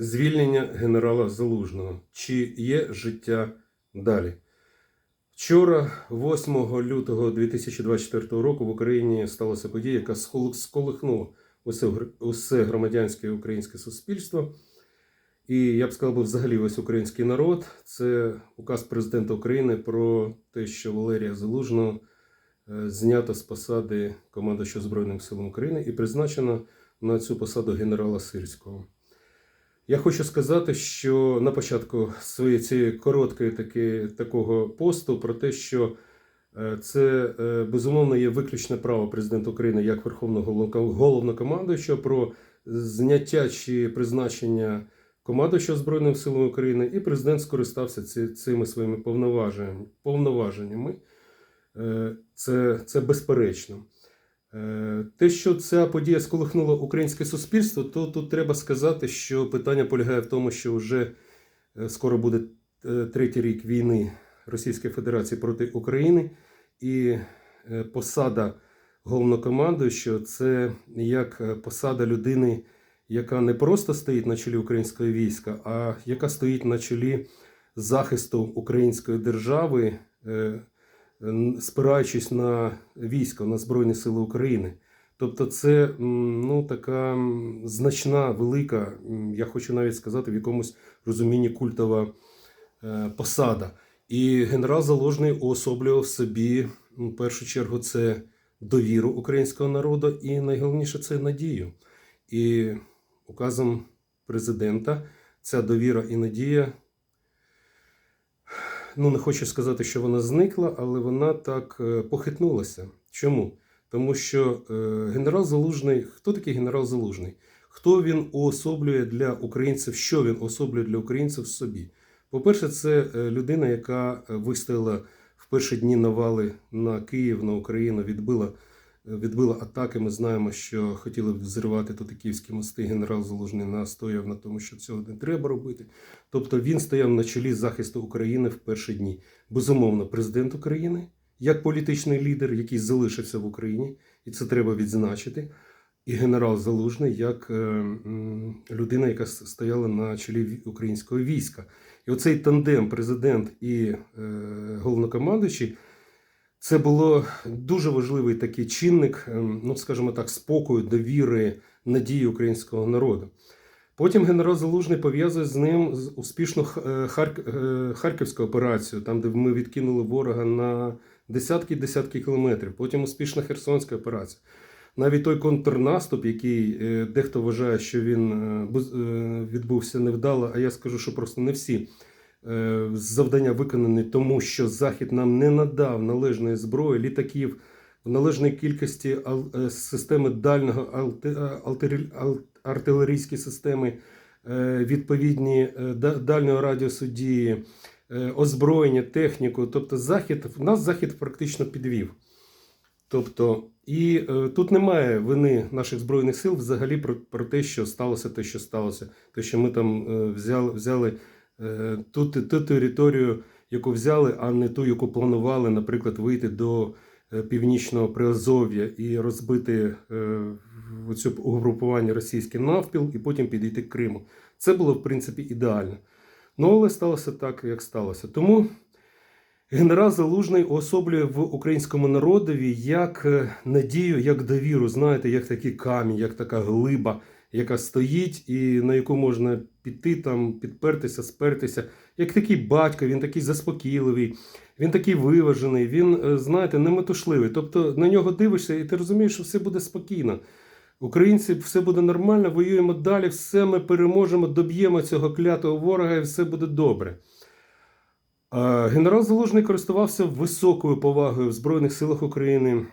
звільнення генерала Залужного. Чи є життя далі? Вчора, 8 лютого 2024 року, в Україні сталася подія, яка сколихнула усе, громадянське українське суспільство. І я б сказав, взагалі весь український народ. Це указ президента України про те, що Валерія Залужного е, знято з посади командуючого Збройним силам України і призначено на цю посаду генерала Сирського. Я хочу сказати, що на початку своєї цієї короткої таки, такого посту про те, що е, це е, безумовно є виключне право президента України як Верховного головно- головнокомандуючого про зняття чи призначення командуючого Збройними силами України, і президент скористався цими своїми повноваженнями. повноваженнями. Е, Це, це безперечно. Е, Те, що ця подія сколихнула українське суспільство, то тут треба сказати, що питання полягає в тому, що вже е, скоро буде е, третій рік війни Російської Федерації проти України, і посада головнокомандуючого це як посада людини, яка не просто стоїть на чолі українського війська, а яка стоїть на чолі захисту української держави. Спираючись на військо, на Збройні Сили України. Тобто, це ну, така значна, велика, я хочу навіть сказати, в якомусь розумінні культова е, посада. І генерал Заложний уособлював собі, в першу чергу, це довіру українського народу, і найголовніше це надію. І указом президента ця довіра і надія ну не хочу сказати, що вона зникла, але вона так е, похитнулася. Чому? Тому що е, генерал Залужний, хто такий генерал Залужний? Хто він уособлює для українців, що він уособлює для українців в собі? По-перше, це е, людина, яка вистояла в перші дні навали на Київ, на Україну, відбила, відбила атаки. Ми знаємо, що хотіли взривати тут київські мости. Генерал Залужний настояв на тому, що цього не треба робити. Тобто він стояв на чолі захисту України в перші дні. Безумовно, президент України як політичний лідер, який залишився в Україні, і це треба відзначити. І генерал Залужний як е, людина, яка стояла на чолі українського війська. І оцей тандем президент і е, головнокомандуючий це було дуже важливий такий чинник, ем, ну скажімо так, спокою, довіри, надії українського народу. Потім генерал Залужний пов'язує з ним успішну е, е, Харківську операцію, там, де ми відкинули ворога на десятки десятки кілометрів. Потім успішна Херсонська операція. Навіть той контрнаступ, який е, дехто вважає, що він відбувся невдало, а я скажу, що просто не всі завдання виконані, тому що Захід нам не надав належної зброї, літаків в належній кількості е, системи дальнього е, артилерійські системи, е, відповідні е, дальнього радіусу дії, е, озброєння, техніку. Тобто, захід нас захід практично підвів. Тобто, і е, тут немає вини наших збройних сил взагалі про, про те, що сталося, те, що сталося, те, що ми там е, взяли, взяли е, ту, ту територію, яку взяли, а не ту, яку планували, наприклад, вийти до е, північного Приазов'я і розбити е, цю угрупування російське навпіл, і потім підійти к Криму. Це було в принципі ідеально. Ну, але сталося так, як сталося. Тому генерал Залужний уособлює в українському народові як е, надію, як довіру, знаєте, як такий камінь, як така глиба, яка стоїть і на яку можна піти, там, підпертися, спертися. Як такий батько, він такий заспокійливий, він такий виважений, він, е, знаєте, неметушливий. Тобто на нього дивишся, і ти розумієш, що все буде спокійно. Українці, все буде нормально, воюємо далі, все ми переможемо, доб'ємо цього клятого ворога, і все буде добре. Генерал Залужний користувався високою повагою в Збройних силах України,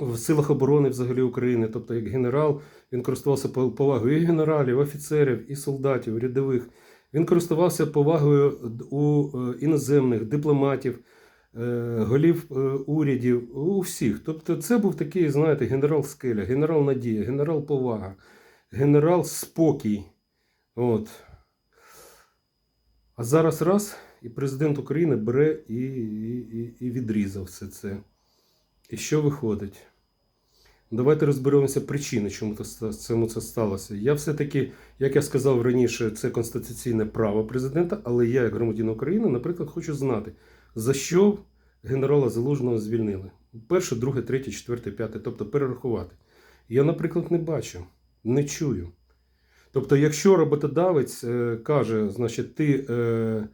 в силах оборони взагалі України. Тобто, як генерал, він користувався повагою і генералів, офіцерів, і солдатів, і рядових. Він користувався повагою у е, іноземних дипломатів, е, голів е, урядів, у всіх. Тобто, це був такий, знаєте, генерал Скеля, генерал Надія, генерал Повага, генерал Спокій. От. А зараз раз, і президент України бере і, і, і відрізав все це. І що виходить? Давайте розберемося причини, чому це, це сталося. Я все-таки, як я сказав раніше, це конституційне право президента, але я, як громадянин України, наприклад, хочу знати, за що генерала Залужного звільнили. Перше, друге, третє, четверте, п'яте, тобто перерахувати. Я, наприклад, не бачу, не чую. Тобто, якщо роботодавець е, каже, значить, ти е,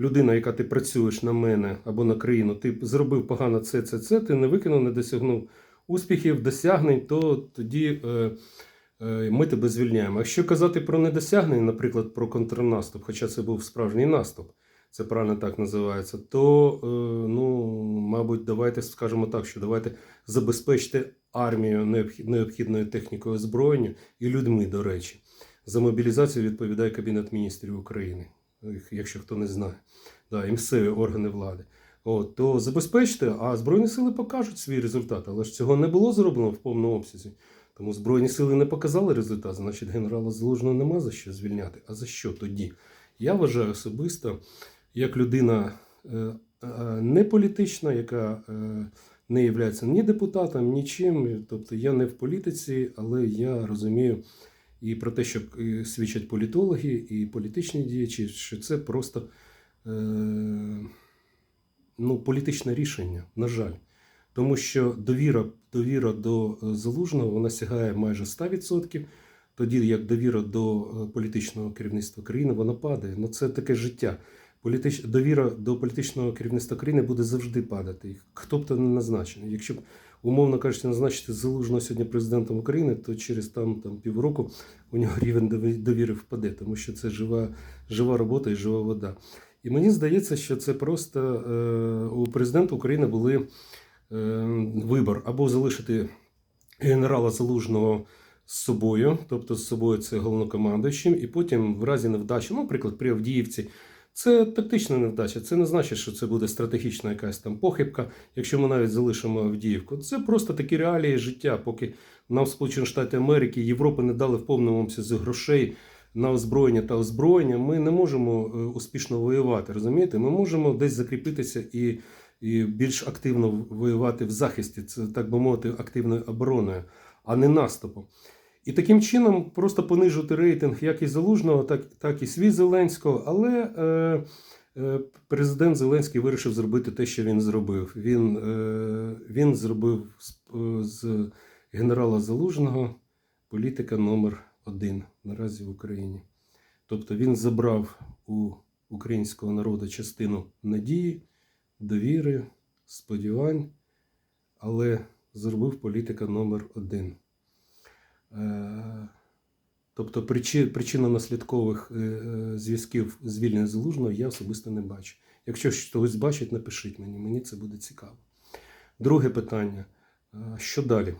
людина, яка ти працюєш на мене або на країну, ти зробив погано це, це, це, ти не виконав, не досягнув успіхів, досягнень, то тоді е, е, ми тебе звільняємо. Якщо казати про недосягнення, наприклад, про контрнаступ, хоча це був справжній наступ, це правильно так називається, то, е, ну, мабуть, давайте скажемо так, що давайте забезпечте армію необхідною технікою озброєння і людьми, до речі. За мобілізацію відповідає Кабінет міністрів України, якщо хто не знає, да, і місцеві органи влади. От, то забезпечте, а Збройні сили покажуть свій результат. Але ж цього не було зроблено в повному обсязі. Тому Збройні сили не показали результат, значить генерала Залужного нема за що звільняти. А за що тоді? Я вважаю особисто, як людина е, е, не політична, яка е, не є ні депутатом, нічим. Тобто я не в політиці, але я розумію і про те, що свідчать політологи і політичні діячі, що це просто ну, політичне рішення, на жаль. Тому що довіра, довіра до е, залужного вона сягає майже 100%, тоді як довіра до е, політичного керівництва країни вона падає. Ну це таке життя. Політич... Довіра до політичного керівництва країни буде завжди падати. Хто б то не назначений. Якщо б, умовно кажучи, назначити залужного сьогодні президентом України, то через там, там півроку у нього рівень дові- довіри впаде, тому що це жива, жива робота і жива вода. І мені здається, що це просто е, у президента України були е, вибір або залишити генерала Залужного з собою, тобто з собою це головнокомандуючим, і потім в разі невдачі, ну, наприклад, при Авдіївці. Це тактична невдача. Це не значить, що це буде стратегічна якась там похибка, якщо ми навіть залишимо Авдіївку. Це просто такі реалії життя, поки нам Сполучені Штати Америки, Європи не дали в повному обсязі грошей на озброєння та озброєння. Ми не можемо е, успішно воювати. Розумієте? Ми можемо десь закріпитися і, і більш активно воювати в захисті, це так би мовити, активною обороною, а не наступом. І таким чином просто понижувати рейтинг як і Залужного, так, так і свій Зеленського. Але е, е, президент Зеленський вирішив зробити те, що він зробив. Він, е, він зробив з, е, з генерала Залужного політика номер один наразі в Україні. Тобто він забрав у українського народу частину надії, довіри, сподівань, але зробив політика номер один. Е, Тобто причи- причинно-наслідкових е, е, зв'язків звільнення залужного я особисто не бачу. Якщо хтось бачить, напишіть мені, мені це буде цікаво. Друге питання: що далі?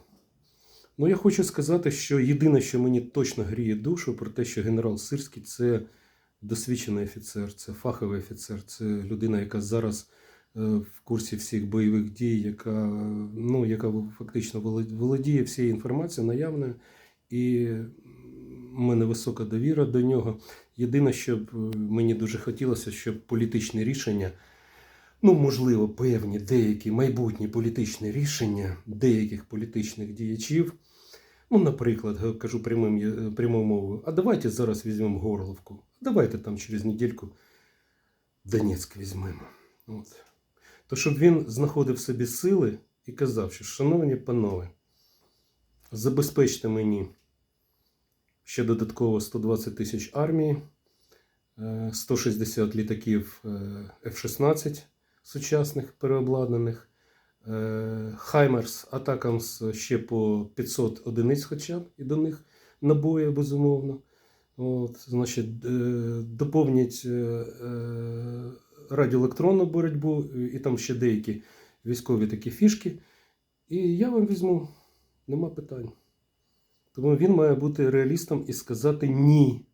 Ну, я хочу сказати, що єдине, що мені точно гріє душу, про те, що генерал Сирський це досвідчений офіцер, це фаховий офіцер, це людина, яка зараз е, в курсі всіх бойових дій, яка, ну, яка фактично воло- володіє всією інформацією наявною. І в мене висока довіра до нього. Єдине, що е, мені дуже хотілося, щоб політичні рішення, ну, можливо, певні деякі майбутні політичні рішення деяких політичних діячів, ну, наприклад, га- кажу прямим, прямою мовою, а давайте зараз візьмемо Горловку, давайте там через недільку Донецьк візьмемо. От. То щоб він знаходив собі сили і казав, що, шановні панове, забезпечте мені ще додатково 120 тисяч армії, е, 160 літаків е, F-16 сучасних переобладнаних, е, Хаймерс Атакамс ще по 500 одиниць хоча б і до них набої, безумовно. От, значить, е, доповнять е, е, радіоелектронну боротьбу е, і там ще деякі військові такі фішки. І я вам візьму, нема питань. Тому він має бути реалістом і сказати ні.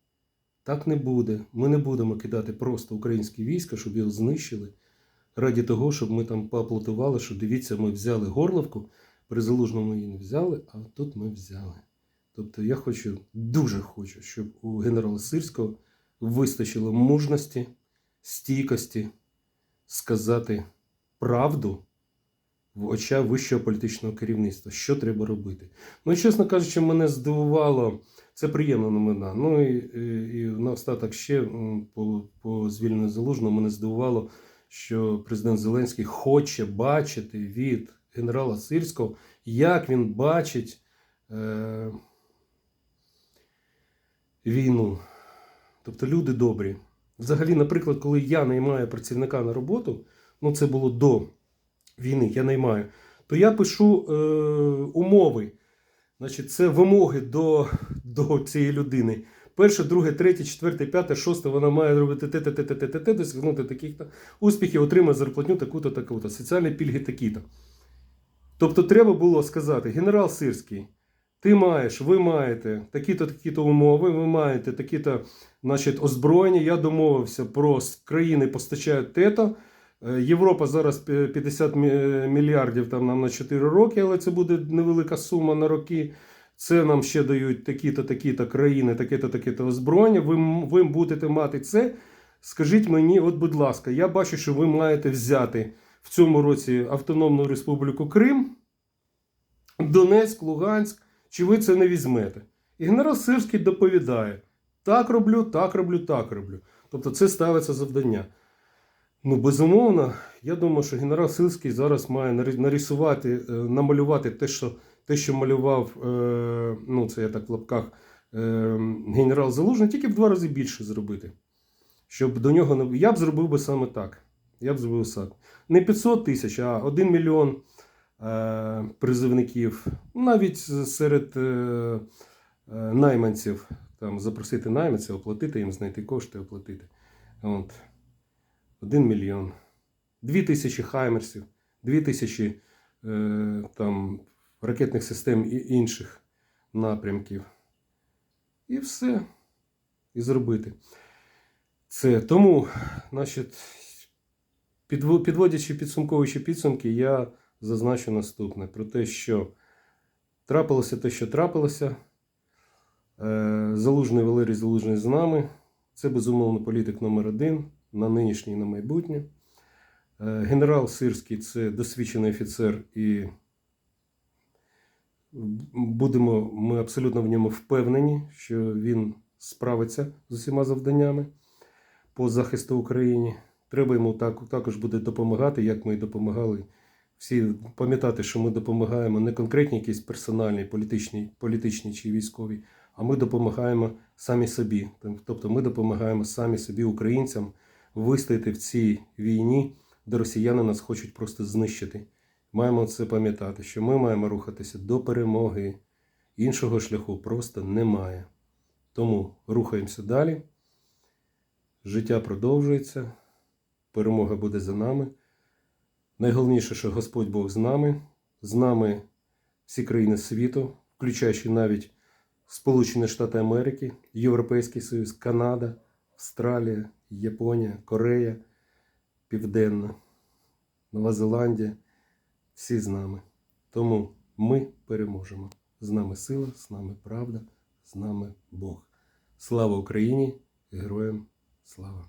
Так не буде. Ми не будемо кидати просто українські війська, щоб його знищили. Раді того, щоб ми там поаплодували, що дивіться, ми взяли горловку, при залужному її не взяли, а тут ми взяли. Тобто я хочу, дуже хочу, щоб у генерала Сирського вистачило мужності, стійкості сказати правду в очах вищого політичного керівництва. Що треба робити? Ну чесно кажучи, мене здивувало. Це приємна новина. Ну і, і, і наостаток ще по, по звільненню залужного мене здивувало, що президент Зеленський хоче бачити від генерала Сирського, як він бачить е, війну. Тобто люди добрі. Взагалі, наприклад, коли я наймаю працівника на роботу, ну це було до війни, я наймаю, то я пишу е, умови. Значить, це вимоги до, до цієї людини. Перше, друге, третє, четверте, п'яте, шосте, вона має робити те, те, те, те, те, те, те, досягнути таких-то успіхів, отримати зарплатню таку-то, таку-то, соціальні пільги такі-то. Тобто треба було сказати, генерал Сирський, ти маєш, ви маєте такі-то, такі-то умови, ви маєте такі-то значить, озброєння. Я домовився про країни постачають те-то. Е, Європа зараз 50 мільярдів там нам на 4 роки, але це буде невелика сума на роки. Це нам ще дають такі-то, такі-то країни, таке-то, таке-то озброєння. Ви, ви будете мати це. Скажіть мені, от, будь ласка, я бачу, що ви маєте взяти в цьому році Автономну Республіку Крим, Донецьк, Луганськ. Чи ви це не візьмете? І генерал Сирський доповідає: так роблю, так роблю, так роблю. Тобто це ставиться завдання. Ну, безумовно, я думаю, що генерал Сирський зараз має нарисувати, е, намалювати те, що, те, що малював, е, ну, це я так в лапках, е, генерал Залужний, тільки в два рази більше зробити. Щоб до нього не. Я б зробив би саме так. Я б зробив так. Не 500 тисяч, а 1 мільйон е, призивників, навіть серед найманців, там, запросити найманців, оплатити їм, знайти кошти, оплатити. От. 1 мільйон. 2 тисячі хаймерсів, 2 тисячі там, ракетних систем і інших напрямків. І все. І зробити. Це тому, значить, підводячи підсумковуючи підсумки, я зазначу наступне: про те, що трапилося те, що трапилося. Е, Залужний Валерій Залужний з нами. Це безумовно політик номер один на нинішнє і на майбутнє. Е, Генерал Сирський це досвідчений офіцер, і будемо ми абсолютно в ньому впевнені, що він справиться з усіма завданнями по захисту України. Треба йому так, також буде допомагати, як ми й допомагали. Всі пам'ятати, що ми допомагаємо не конкретні якісь персональні, політичні, політичні чи військові, а ми допомагаємо самі собі. Тобто ми допомагаємо самі собі, українцям, вистояти в цій війні, де росіяни нас хочуть просто знищити. Маємо це пам'ятати, що ми маємо рухатися до перемоги. Іншого шляху просто немає. Тому рухаємося далі. Життя продовжується, перемога буде за нами. Найголовніше, що Господь Бог з нами, з нами всі країни світу, включаючи навіть Сполучені Штати Америки, Європейський Союз, Канада, Австралія, Японія, Корея, Південна, Нова Зеландія. Всі з нами. Тому ми переможемо. З нами сила, з нами правда, з нами Бог. Слава Україні! Героям слава!